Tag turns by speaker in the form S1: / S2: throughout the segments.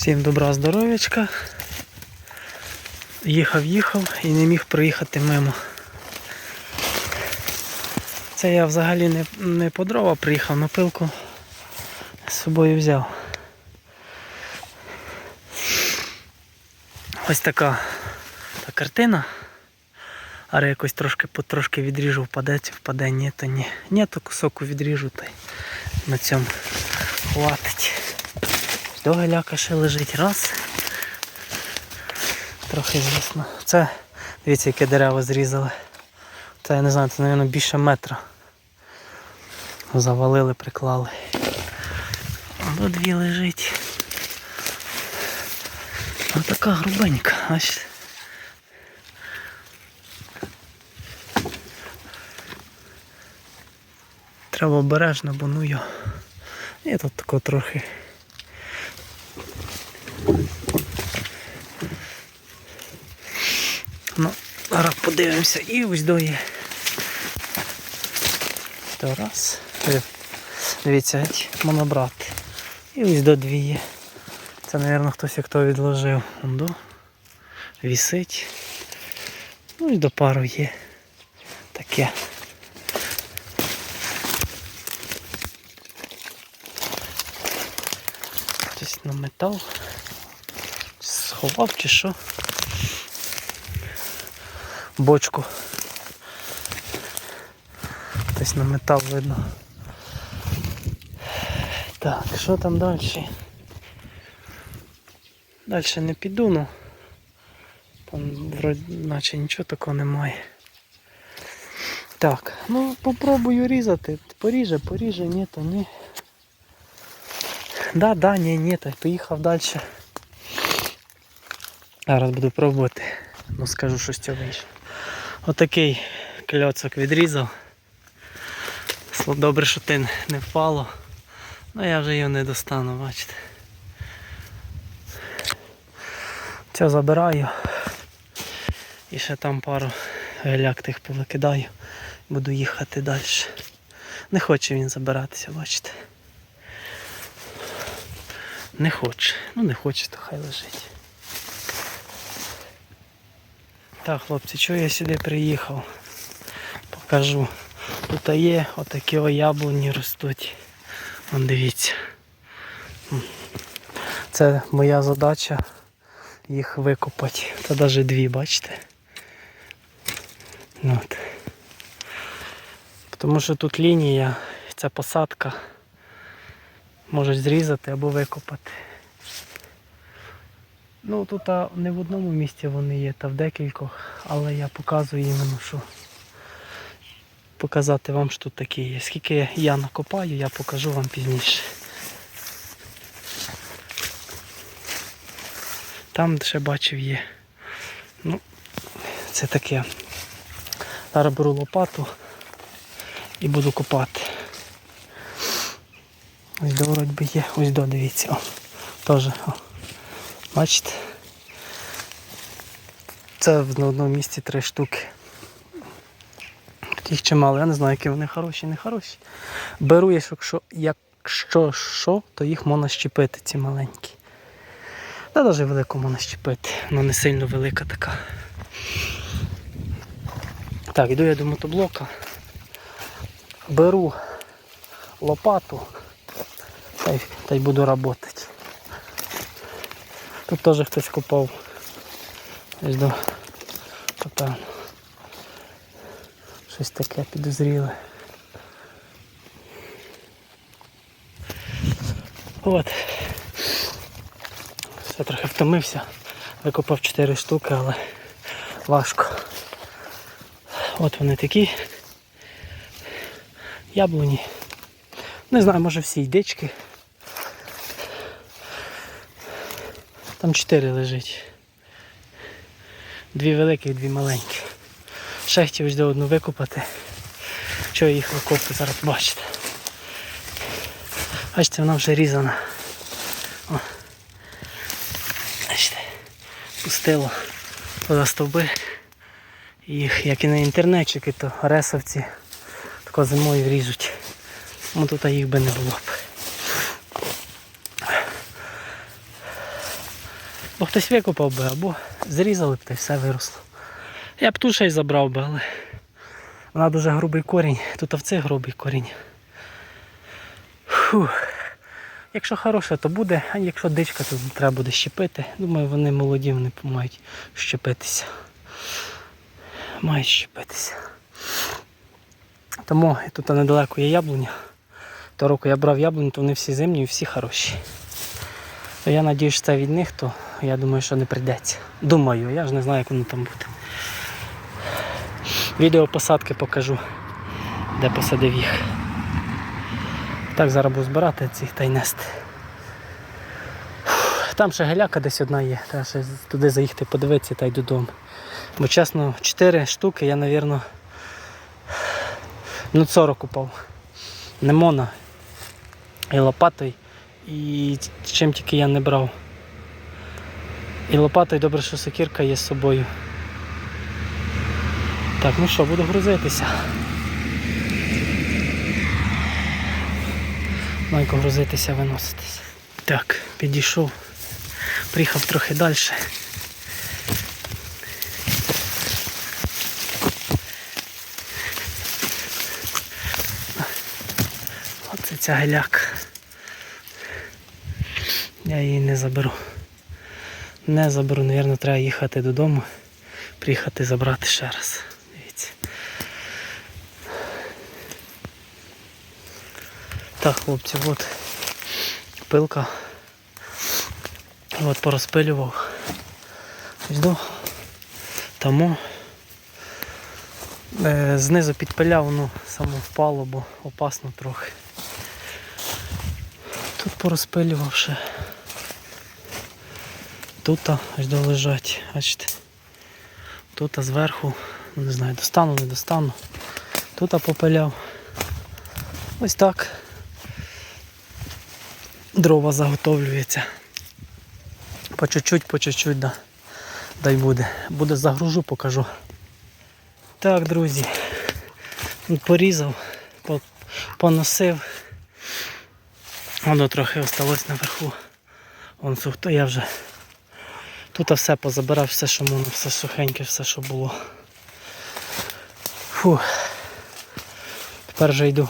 S1: Всім добра здоров'ячка. Їхав, їхав і не міг проїхати мимо. Це я взагалі не, не по дрова приїхав, на пилку з собою взяв. Ось така та картина. Але якось трошки потрошки відріжу, впаде чи впаде, ні, то ні. Ні, то кусок відріжу та й на цьому хватить. До геляка ще лежить. Раз. Трохи звісно. Це, дивіться, яке дерево зрізали. Це я не знаю, це, мабуть, більше метра. Завалили, приклали. Або дві лежить. Ось така грубенька. Аж. Треба обережно, бо ну йо. І тут тако трохи. Ну, зараз подивимося і ось до є. То раз. Е, Дивіться, монобрат. І ось до дві є. Це, мабуть, хтось як то відложив. Ондо. Вісить. Ну і до пару є. Таке. Хтось на метал. Сховав чи що. Бочку. Хтось на метал видно. Так, що там далі? Далі не піду, ну там вроді наче нічого такого немає. Так, ну попробую різати. Поріже, поріже, ні, то ні. Да, да, ні, ні, то поїхав далі. Зараз буду пробувати. Ну скажу, що з цього вийшло. Отакий кльоцок відрізав. Добре, що ти не впало. Ну я вже його не достану, бачите. Це забираю. І ще там пару геляк тих повикидаю. Буду їхати далі. Не хоче він забиратися, бачите. Не хоче. Ну не хоче, то хай лежить. Так, хлопці, чого я сюди приїхав? Покажу. Тут є отакі о яблуні ростуть. Вон дивіться. Це моя задача їх викопати. Це навіть дві, бачите? От. Тому що тут лінія, ця посадка можуть зрізати або викопати. Ну тут а, не в одному місці вони є, та в декількох, але я показую іменно, що показати вам, що тут такі є. Скільки я накопаю, я покажу вам пізніше. Там ще бачив є. Ну, це таке. Зараз беру лопату і буду копати. Ось до вроді є, ось до, дивіться. О, теж. О. Бачите? Це на одному місці три штуки. Таких чимало, я не знаю, які вони хороші, не хороші. Беру, якщо, якщо що, то їх можна щепити, ці маленькі. Та навіть велику можна щепити, вона не сильно велика така. Так, йду я до мотоблока. Беру лопату та й, та й буду працювати. Тут теж хтось. Ось до напевно. Щось таке підозріле. От. Все трохи втомився. Викопав 4 штуки, але важко. От вони такі. Яблуні. Не знаю, може всі йдички. Там 4 лежить. Дві великі, дві маленькі. Ще хотів до одну викопати. Що я їх викопую, зараз бачите. Бачите, вона вже різана. О. Бачите, пустило за стовби. Їх, як і на інтернетчики, то ресовці тако зимою ріжуть. Ну тут їх би не було б. Бо хтось викопав би, або зрізали б та й все виросло. Я б ту ще забрав би, але вона дуже грубий корінь. Тут овцей грубий корінь. Фух. Якщо хороше, то буде, а якщо дичка, то треба буде щепити. Думаю, вони молоді, вони мають щепитися. Мають щепитися. Тому тут недалеко є яблуня. Того року я брав яблуню, то вони всі зимні і всі хороші. То я надію, що це від них, то я думаю, що не прийдеться. Думаю, я ж не знаю, як воно там буде. Відео посадки покажу, де посадив їх. Так, зараз буду збирати цих та й нести. Там ще геляка десь одна є, треба ще туди заїхати подивитися та й додому. Бо чесно, 4 штуки я, мабуть, ну 40 упав. Не мона. І лопатою, і чим тільки я не брав. І лопатою добре, що сокірка є з собою. Так, ну що, буду грузитися. Майко грузитися, виноситися. Так, підійшов. Приїхав трохи далі. Оце ця геляка. Я її не заберу. Не заберу, Навірно, треба їхати додому, приїхати забрати ще раз. Дивіться. Так, хлопці, от пилка. От порозпилював. Жду. Тому е, знизу підпиляв, ну само впало, бо опасно трохи. Тут порозпилював ще. Тут аж до лежать, бачите. Тут зверху, ну, не знаю, достану, не достану. Тут попиляв. Ось так. Дрова заготовлюється. По чуть-чуть, по чуть-чуть, да. дай буде. Буде загружу, покажу. Так, друзі. Порізав, поносив. Воно трохи осталось наверху. Вон сухто я вже. Тут все позабирав, все, що можна, все сухеньке, все, що було. Фу. Тепер вже йду.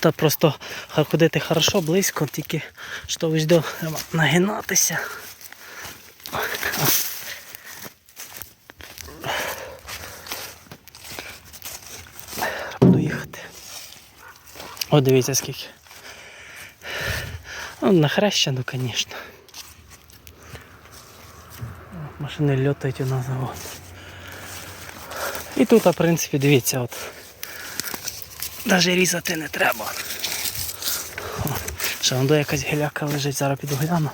S1: Та просто ходити хорошо, близько, тільки що ось до треба нагинатися. Буду їхати. О, дивіться скільки. Ну, на хрещену, звісно. Машини льотають у нас завод. І тут, в принципі, дивіться, от. Навіть різати не треба. Ще вон до якась геляка лежить, зараз піду гляну.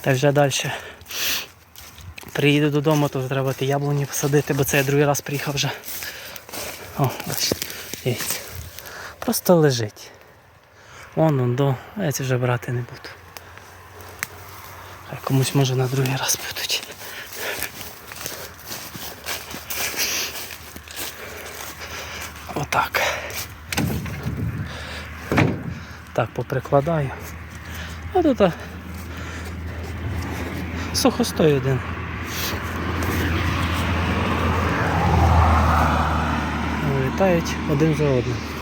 S1: Та вже далі. Приїду додому, то треба ті яблуні посадити, бо це я другий раз приїхав вже. О, бачите. Просто лежить. Вон он до. Я це вже брати не буду. Хай комусь може на другий раз будуть. Отак. Так, поприкладаю. А тут а, сухостой один. Літають один за одним.